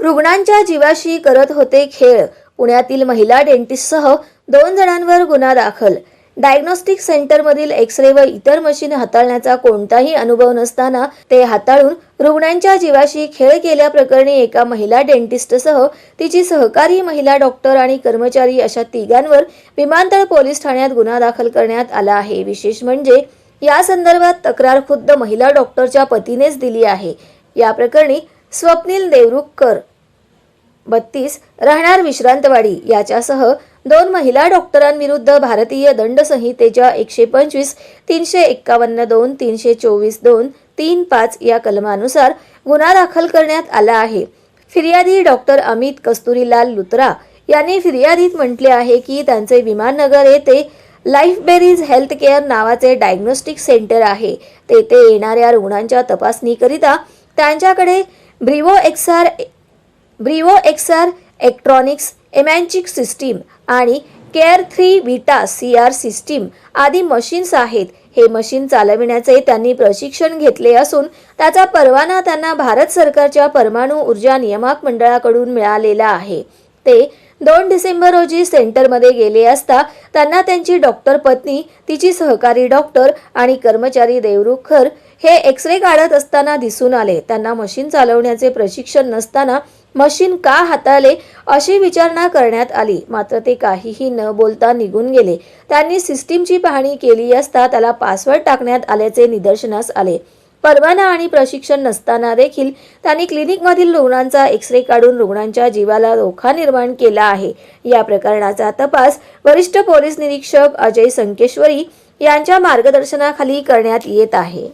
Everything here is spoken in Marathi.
रुग्णांच्या जीवाशी करत होते खेळ. पुण्यातील महिला डेंटिस्टसह दोन जणांवर गुन्हा दाखल. डायग्नोस्टिक सेंटरमधील एक्स रे व इतर मशीन हाताळण्याचा कोणताही अनुभव नसताना ते हाताळून रुग्णांच्या जीवाशी खेळ केल्याप्रकरणी एका महिला डेंटिस्टसह तिची सहकारी महिला डॉक्टर आणि कर्मचारी अशा तिघांवर विमानतळ पोलीस ठाण्यात गुन्हा दाखल करण्यात आला आहे. विशेष म्हणजे या संदर्भात तक्रार खुद्द महिला डॉक्टरच्या पतीनेच दिली आहे. या प्रकरणी स्वप्नील देवरुखकर बत्तीस राहणार विश्रांतवाडी. याच्यासह दोन महिला डॉक्टरांविरुद्ध भारतीय दंड संहितेच्या एकशे पंचवीस तीनशे एक्कावन्न दोन तीनशे चोवीस दोन तीन पाच या कलमानुसार गुन्हा दाखल करण्यात आला आहे. फिर्यादी डॉक्टर अमित कस्तुरीलाल लुत्रा यांनी फिर्यादीत म्हटले आहे की त्यांचे विमाननगर येथे लाईफ बेरीज हेल्थ केअर नावाचे डायग्नोस्टिक सेंटर आहे. तेथे येणाऱ्या रुग्णांच्या तपासणीकरिता त्यांच्याकडे Brivo XR Brivo XR electronics एमॅन्चिक system आणि care three Vita C R system आदी मशीन्स आहेत. हे मशीन चालविण्याचे त्यांनी प्रशिक्षण घेतले असून त्याचा परवाना त्यांना भारत सरकारच्या परमाणू ऊर्जा नियामक मंडळाकडून मिळालेला आहे. ते दोन डिसेंबर रोजी सेंटरमध्ये गेले असता त्यांना त्यांची डॉक्टर पत्नी तिची सहकारी डॉक्टर आणि कर्मचारी देवरुखर हे एक्स रे काढत असताना दिसून आले. त्यांना मशीन चालवण्याचे प्रशिक्षण नसताना मशीन का हाताळले अशी विचारणा करण्यात आली? मात्र ते काहीही न बोलता निघून गेले. त्यांनी सिस्टीमची पाहणी केली असता त्याला पासवर्ड टाकण्यात आल्याचे निदर्शनास आले. परवाना आणि प्रशिक्षण नसताना देखील त्यांनी क्लिनिकमधील रुग्णांचा एक्स रे काढून रुग्णांच्या जीवाला धोका निर्माण केला आहे. या प्रकरणाचा तपास वरिष्ठ पोलीस निरीक्षक अजय संकेश्वरी यांच्या मार्गदर्शनाखाली करण्यात येत आहे.